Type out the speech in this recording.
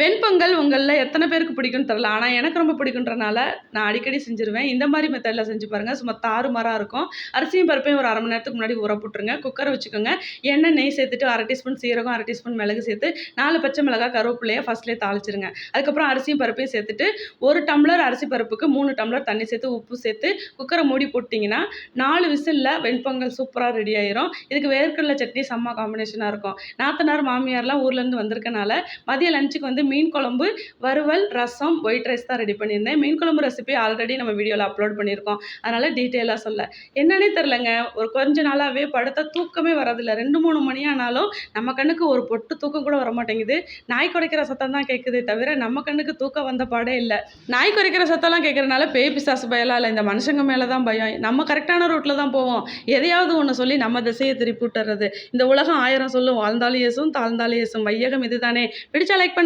வெண்பொங்கல் உங்களில் எத்தனை பேருக்கு பிடிக்கும்னு தெரில ஆனால் எனக்கு ரொம்ப பிடிக்குன்றனால நான் அடிக்கடி செஞ்சுருவேன். இந்த மாதிரி மெத்தடில் செஞ்சு பாருங்கள் சும்மா தாறுமாறாக இருக்கும். அரிசியும் பருப்பையும் ஒரு அரை மணி நேரத்துக்கு முன்னாடி ஊற போட்டுருங்க. குக்கரை வச்சுக்கோங்க. எண்ணெய் நெய் சேர்த்துட்டு அரை டீஸ்பூன் சீரகம் அரை டீஸ்பூன் மிளகு சேர்த்து நாலு பச்சை மிளகாய் கருவேப்பிலையை ஃபஸ்ட்லேயே தாளிச்சிருங்க. அதுக்கப்புறம் அரிசியும் பருப்பையும் சேர்த்துட்டு ஒரு டம்ளர் அரிசி பருப்புக்கு மூணு டம்ளர் தண்ணி சேர்த்து உப்பு சேர்த்து குக்கரை மூடி போட்டிங்கன்னா நாலு விசிலில் வெண்பொங்கல் சூப்பராக ரெடி ஆயிரும். இதுக்கு வேர்க்கடலை சட்னி செம்ம காம்பினேஷனாக இருக்கும். நாத்தனார் மாமியார்லாம் ஊர்லேருந்து வந்திருக்கனால மதிய லஞ்சுக்கு வந்து மீன் குழம்பு வறுவல் ரசம் ஒயிட் ரைஸ் தான் ரெடி பண்ணியிருந்தேன். மீன் குழம்பு ரெசிபி ஆல்ரெடி நம்ம வீடியோவில் அப்லோட் பண்ணியிருக்கோம். அதனால் டீட்டெயிலாக சொல்ல. என்னன்னே தெரிலங்க ஒரு கொஞ்ச நாளாகவே படுத்த தூக்கமே வரதில்லை ரெண்டு மூணு மணி ஆனாலும் நம்ம கண்ணுக்கு ஒரு பொட்டு தூக்கம் கூட வர மாட்டேங்குது. நாய் குறைக்கிற சத்தம் தான் கேட்குதே தவிர நம்ம கண்ணுக்கு தூக்கம் வந்த பாடே இல்லை. நாய் குறைக்கிற சத்தம்லாம் கேட்குறனால பேய் பிசாசு பயலாம் இல்லை. இந்த மனுஷங்க மேலே தான் பயம். நம்ம கரெக்டான ரூட்டில் தான் போவோம். எதையாவது ஒன்று சொல்லி நம்ம திசையை திருப்பி விட்டுறது. இந்த உலகம் ஆயிரம் சொல்லும். வாழ்ந்தாலும் ஏசும் தாழ்ந்தாலும் ஏசும். வையகம் இதுதானே. பிடிச்சா லைக் பண்ணு